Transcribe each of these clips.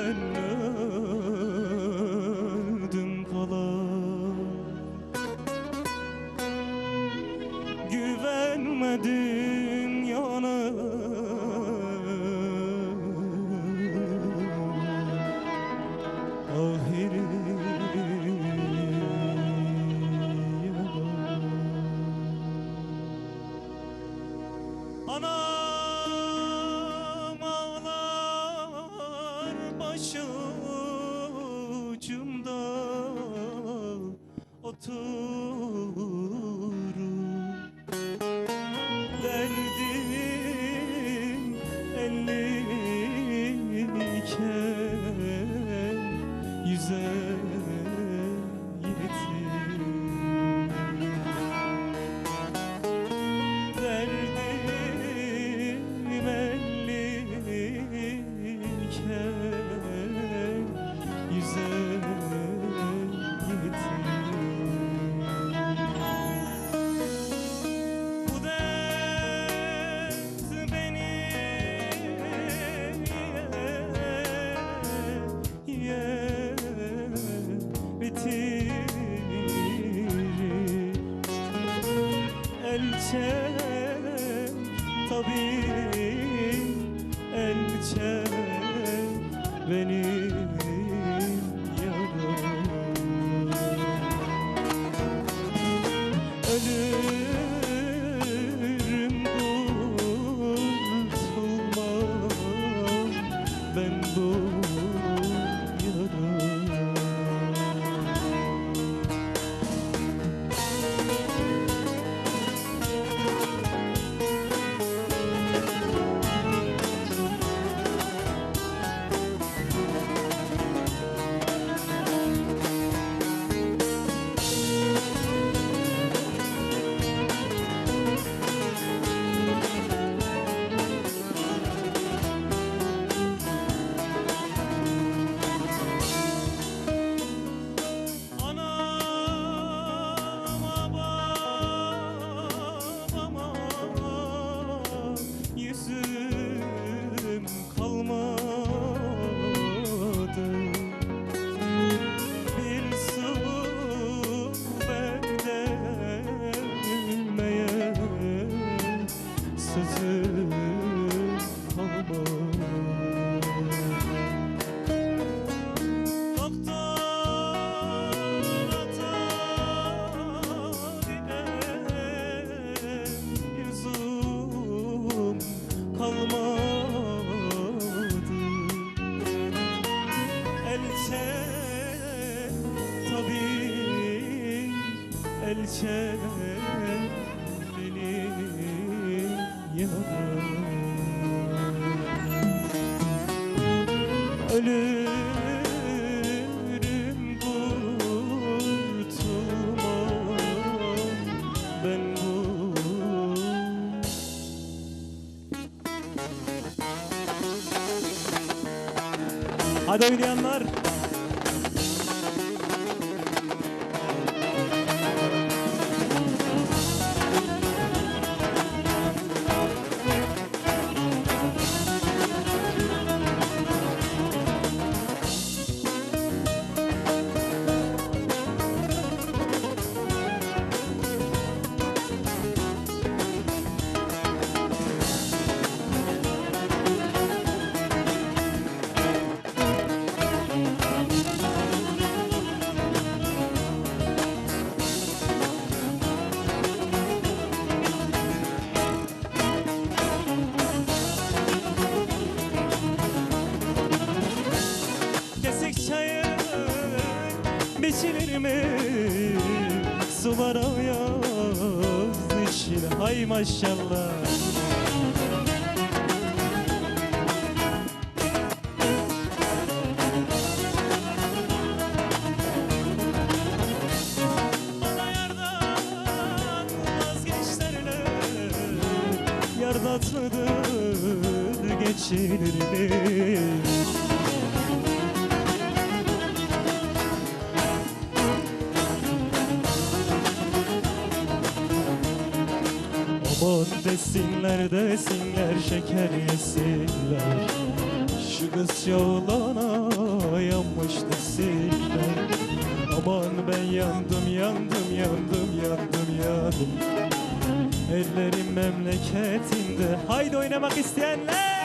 Amen. sen tabii yanım Ölürüm kurtulma ben bu Hadi oynayanlar elimi Sulara yaz için Hay maşallah Yardatlıdır geçilir mi? desinler desinler şeker yesinler. Şu kız yoluna yanmış desinler. Aman ben yandım yandım yandım yandım yandım. Ellerim memleketimde Haydi oynamak isteyenler!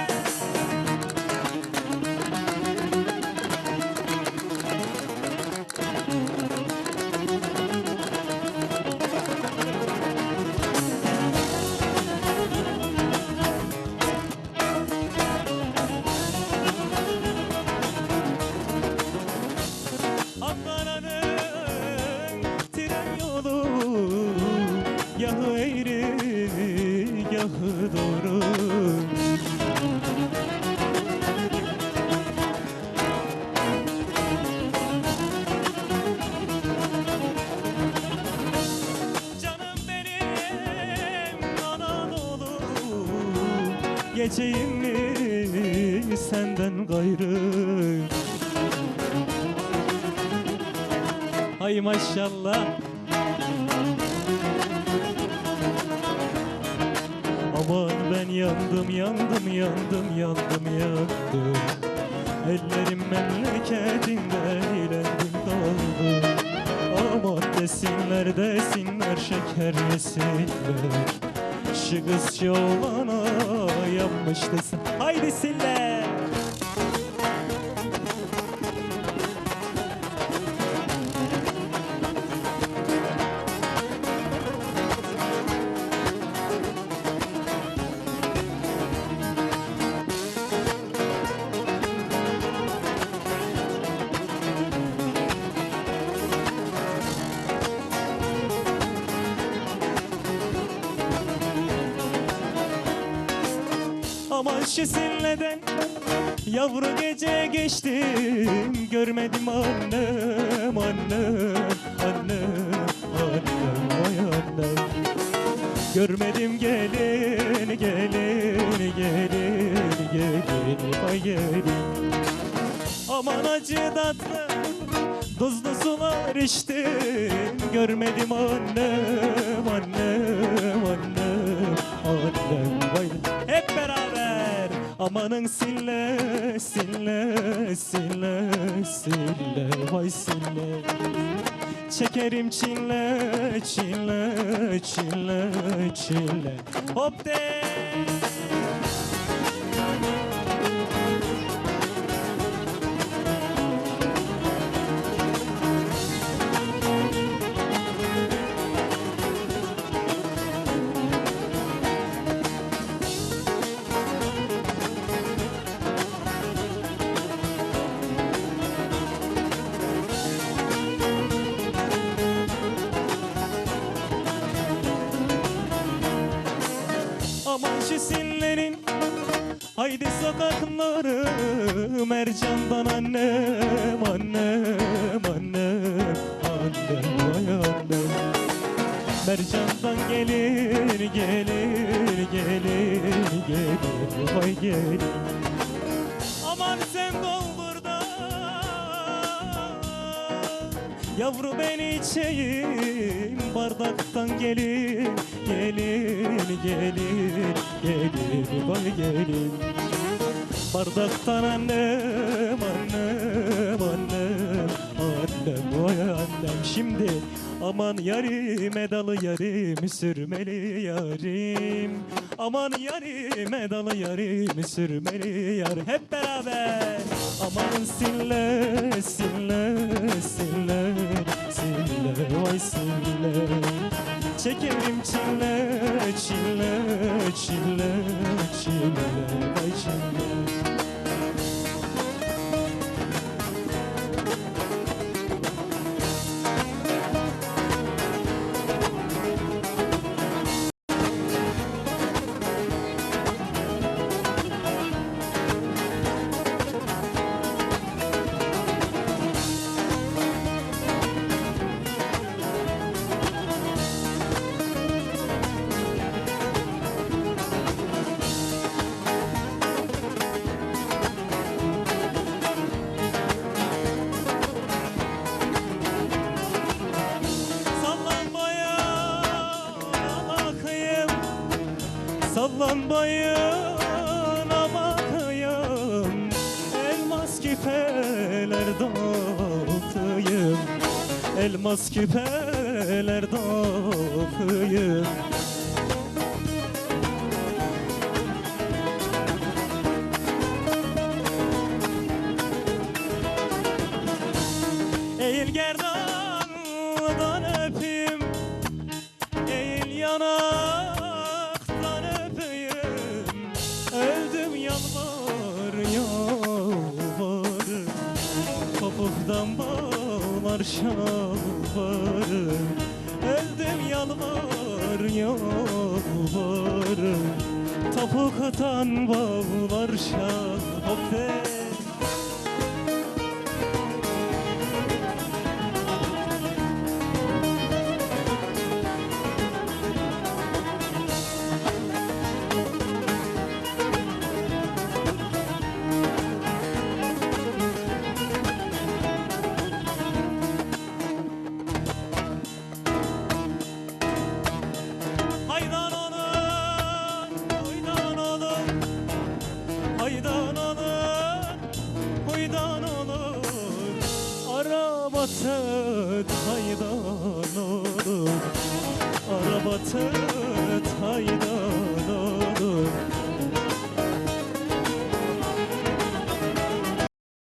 Geçeyim mi? Senden gayrı. Hay maşallah. Aman ben yandım yandım yandım yandım yandım. Ellerim memleketinde eğlendim kaldım. Aman desinler desinler şeker yesinler Şu kız yolana yanmış desin. Haydi siller Aman şisinleden Yavru gece geçtim Görmedim annem annem Annem annem Vay annem. Görmedim gelin gelin gelin gelin Vay gelin. Aman acı tatlı Tuzlu sular içtim. Görmedim annem annem annem annem beraber Amanın sille sille sille sille. Vay sille. Çekerim çile çile çile çile Hop de sokakları Mercandan annem annem annem annem vay annem. Mercandan gelir gelir gelir gelir vay gelir. Aman sen doldur da Yavru ben içeyim bardaktan gelin gelin gelin gelin vay gelin Bardaktan annem annem annem annem vay annem. Şimdi Aman yarim edalı yarim sürmeli yarim. Aman yarim edalı yarim sürmeli yar. Hep beraber. Aman sille sille sille sille vay sille Çekerim çile çile çile çile vay çile Sallanmayın amatayım Elmas küpeler dağıtayım Elmas küpeler dağıtayım şalvar Öldüm yalvar yalvar Topuktan bağlar şalvar Tut haydan olur. Araba